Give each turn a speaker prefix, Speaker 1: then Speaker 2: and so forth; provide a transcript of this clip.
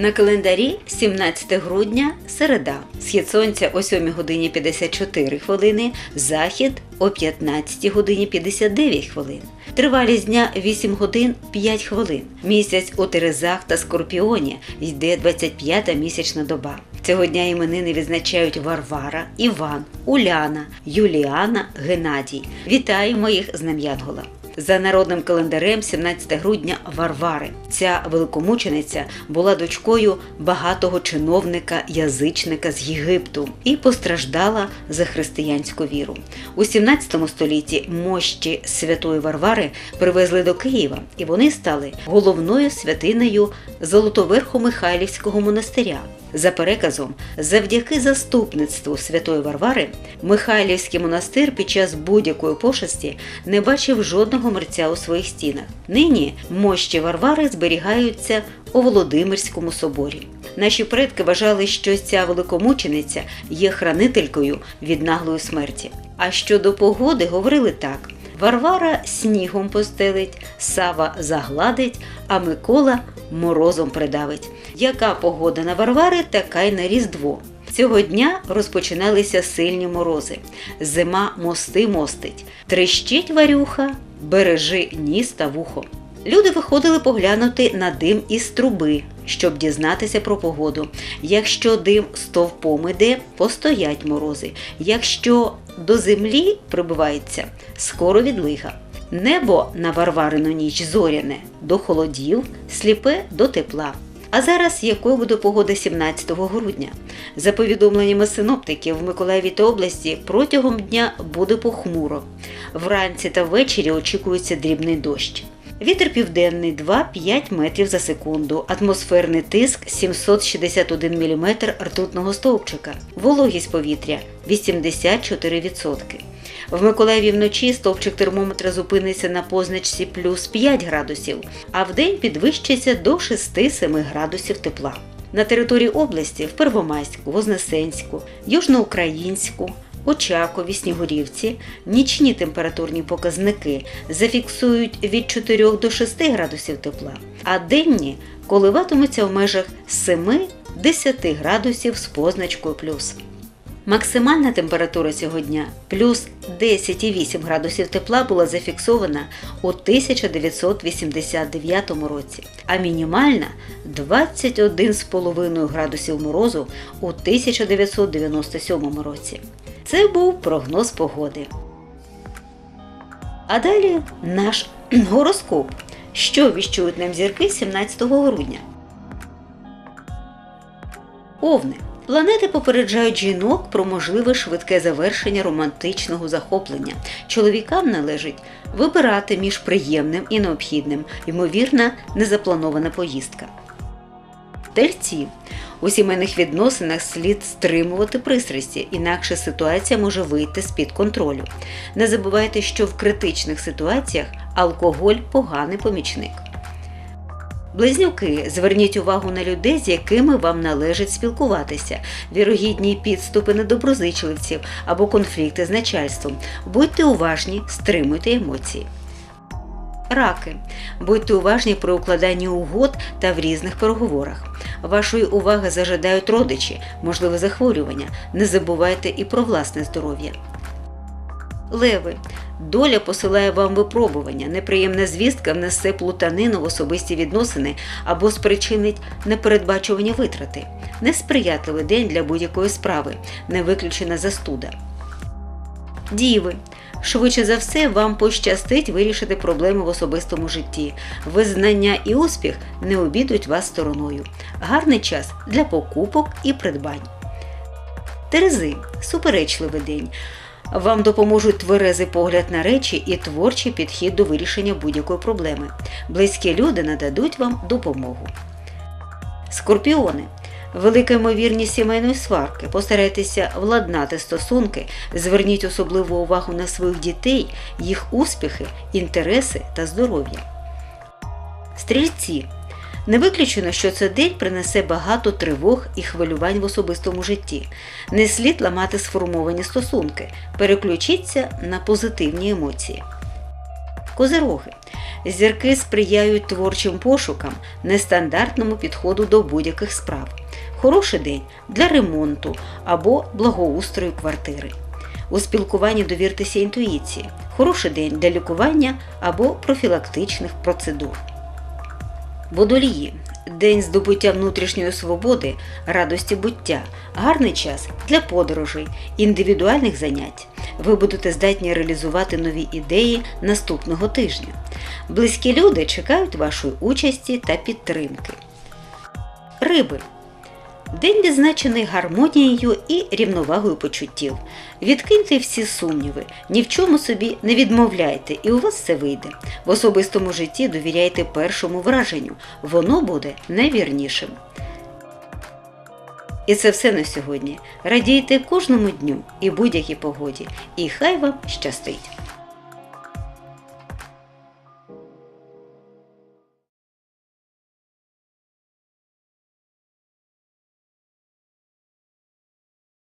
Speaker 1: На календарі 17 грудня середа. Схід сонця о 7 годині 54 хвилини, захід о 15 годині 59 хвилин. Тривалість дня 8 годин 5 хвилин. Місяць у Терезах та Скорпіоні йде 25-та місячна доба. Цього дня іменини відзначають Варвара, Іван, Уляна, Юліана, Геннадій. Вітаємо їх з Нам'янгола. За народним календарем 17 грудня Варвари. Ця великомучениця була дочкою багатого чиновника язичника з Єгипту і постраждала за християнську віру. У 17 столітті мощі святої Варвари привезли до Києва, і вони стали головною святинею Золотоверхо-Михайлівського монастиря. За переказом, завдяки заступництву святої Варвари, Михайлівський монастир під час будь-якої пошесті не бачив жодного мерця у своїх стінах. Нині мощі Варвари зберігаються у Володимирському соборі. Наші предки вважали, що ця великомучениця є хранителькою від наглої смерті. А щодо погоди говорили так. Варвара снігом постелить, Сава загладить, а Микола морозом придавить. Яка погода на Варвари, така й на Різдво. Цього дня розпочиналися сильні морози. Зима мости мостить. Трещить варюха, бережи ніс та вухо. Люди виходили поглянути на дим із труби, щоб дізнатися про погоду. Якщо дим стовпом іде, постоять морози. Якщо до землі прибувається, скоро відлига. Небо на Варварину ніч зоряне до холодів, сліпе до тепла. А зараз якою буде погода 17 грудня? За повідомленнями синоптиків в Миколаєві та області протягом дня буде похмуро. Вранці та ввечері очікується дрібний дощ. Вітер південний 2-5 метрів за секунду, атмосферний тиск 761 мм ртутного стовпчика, вологість повітря 84%. В Миколаєві вночі стовпчик термометра зупиниться на позначці плюс 5 градусів, а вдень підвищиться до 6-7 градусів тепла. На території області в Первомайську, Вознесенську, Южноукраїнську, Очакові, Снігурівці нічні температурні показники зафіксують від 4 до 6 градусів тепла, а денні коливатимуться в межах 7-10 градусів з позначкою плюс. Максимальна температура цього дня плюс 10,8 градусів тепла була зафіксована у 1989 році, а мінімальна 21,5 градусів морозу у 1997 році. Це був прогноз погоди. А далі наш гороскоп. Що віщують нам зірки 17 грудня? Овни. Планети попереджають жінок про можливе швидке завершення романтичного захоплення. Чоловікам належить вибирати між приємним і необхідним, ймовірна незапланована поїздка. Тельці. У сімейних відносинах слід стримувати пристрасті, інакше ситуація може вийти з-під контролю. Не забувайте, що в критичних ситуаціях алкоголь поганий помічник. Близнюки, зверніть увагу на людей, з якими вам належить спілкуватися, вірогідні підступи недоброзичливців або конфлікти з начальством. Будьте уважні, стримуйте емоції. Раки. Будьте уважні при укладанні угод та в різних переговорах. Вашої уваги зажадають родичі, можливе захворювання. Не забувайте і про власне здоров'я. Леви. Доля посилає вам випробування. Неприємна звістка внесе плутанину в особисті відносини або спричинить непередбачувані витрати. Несприятливий день для будь-якої справи, не виключена застуда. Діви. Швидше за все, вам пощастить вирішити проблеми в особистому житті. Визнання і успіх не обідуть вас стороною. Гарний час для покупок і придбань. Терези суперечливий день. Вам допоможуть тверезий погляд на речі і творчий підхід до вирішення будь-якої проблеми. Близькі люди нададуть вам допомогу. Скорпіони. Велика ймовірність сімейної сварки. Постарайтеся владнати стосунки, зверніть особливу увагу на своїх дітей, їх успіхи, інтереси та здоров'я. Стрільці. Не виключено, що цей день принесе багато тривог і хвилювань в особистому житті. Не слід ламати сформовані стосунки, переключіться на позитивні емоції. Козироги. Зірки сприяють творчим пошукам, нестандартному підходу до будь-яких справ. Хороший день для ремонту або благоустрою квартири. У спілкуванні довіртеся інтуїції. Хороший день для лікування або профілактичних процедур. Водолії. День здобуття внутрішньої свободи, радості буття, гарний час для подорожей, індивідуальних занять. Ви будете здатні реалізувати нові ідеї наступного тижня. Близькі люди чекають вашої участі та підтримки. Риби. День відзначений гармонією і рівновагою почуттів. Відкиньте всі сумніви, ні в чому собі не відмовляйте, і у вас все вийде. В особистому житті довіряйте першому враженню, воно буде найвірнішим. І це все на сьогодні. Радійте кожному дню і будь-якій погоді, і хай вам щастить!